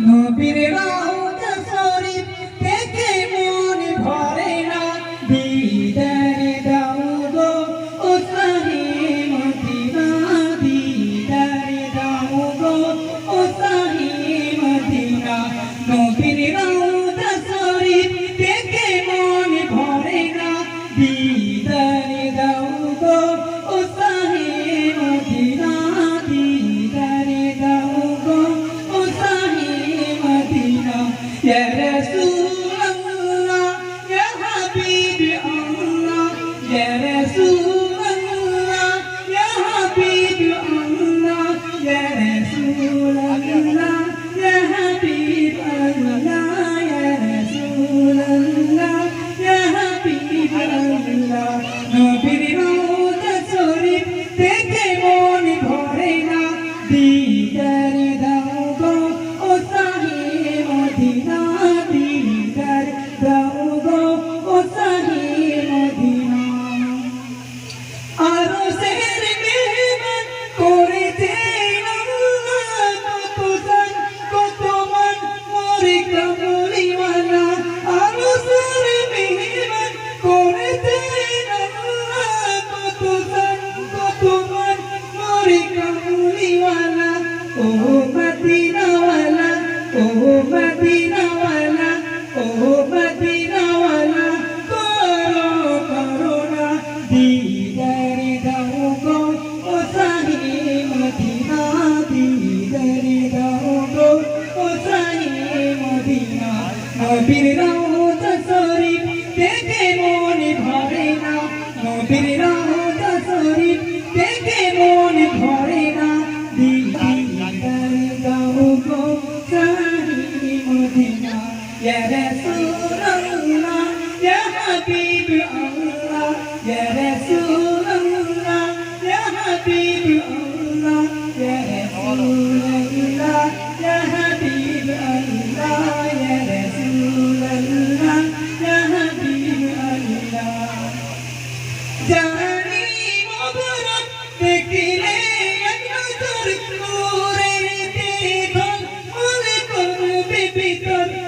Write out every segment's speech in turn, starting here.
নবীর রাম মদিনাওয়ালা ও মদিনাওয়ালা করো করোনা দিদারি দেখে মনে ভরে না নবীর Ya Rasulullah Ya Habib Allah. Ya Rasulullah Ya Habib Allah. Ya Rasulullah Ya Habib Allah. Ya Rasulullah Ya Habibullah Jani mubarak bekile yang nur nurati kon mulai kon bibitan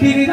Khi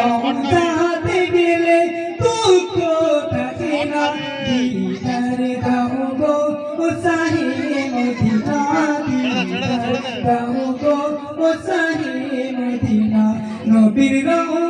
মমতাতে গেলে দুঃখ থাকে না দিদার দাও গো, ও সাহে মদিনা দিদার দাও গো, ও সাহে Medina. নবীর রহমান